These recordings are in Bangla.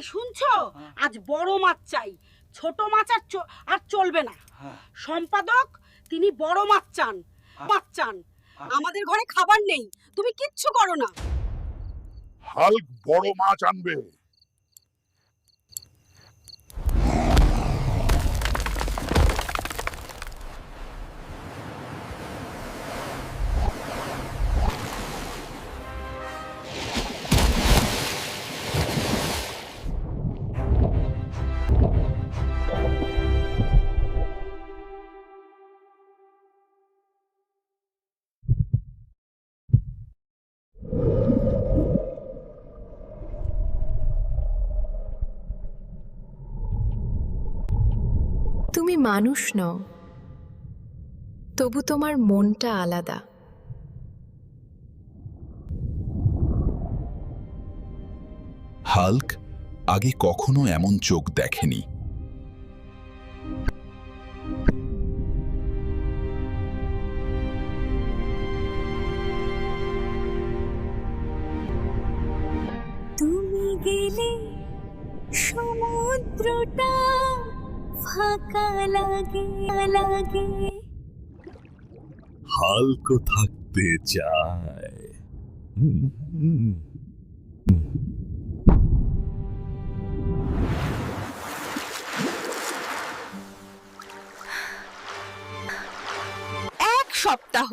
এই শুনছো? আজ বড় মাছ চাই। ছোট মাছ আর চ- আর চলবে না। হ্যাঁ। সম্পাদক তিনি বড় মাছ চান। মাছ চান। আমাদের ঘরে খাবার নেই। তুমি কিচ্ছু করো না। হাল্ক বড় মাছ আনবে। তুমি মানুষ নও তবু তোমার মনটা আলাদা। হাল্ক আগে কখনো এমন চোখ দেখেনি। তুমি গেলে সমুদ্রটা ফাঁকা লাগে লাগে। হাল্ক থাকতে চায়। এক সপ্তাহ।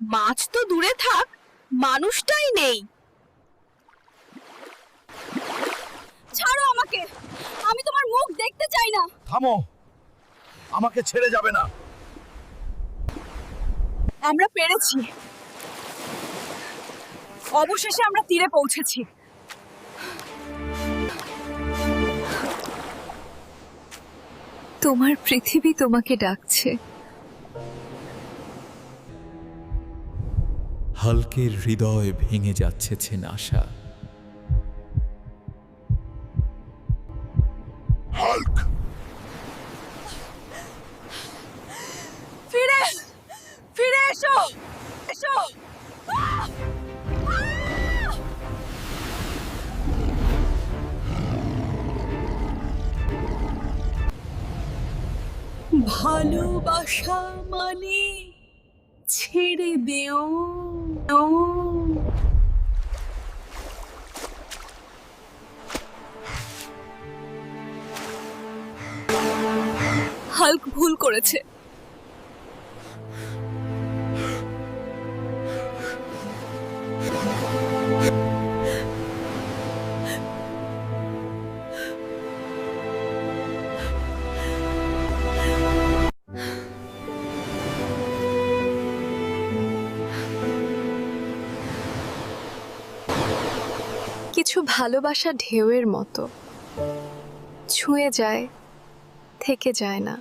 মাছ তো দূরে থাক মানুষটাই নেই। ছাড়ো আমাকে। আমি চাই না। থামো। আমাকে ছেড়ে যাবে না। আমরা পেরেছি। অবশেষে আমরা তীরে পৌঁছেছি। তোমার পৃথিবী তোমাকে ডাকছে। হালকের হৃদয় ভেঙে যাচ্ছে আশা ভালোবাসা মানে ছেড়ে দেও। হাল্ক ভুল করেছে। কিছু ভালোবাসা ঢেউয়ের মতো। ছুঁয়ে যায় থেকে যায় না।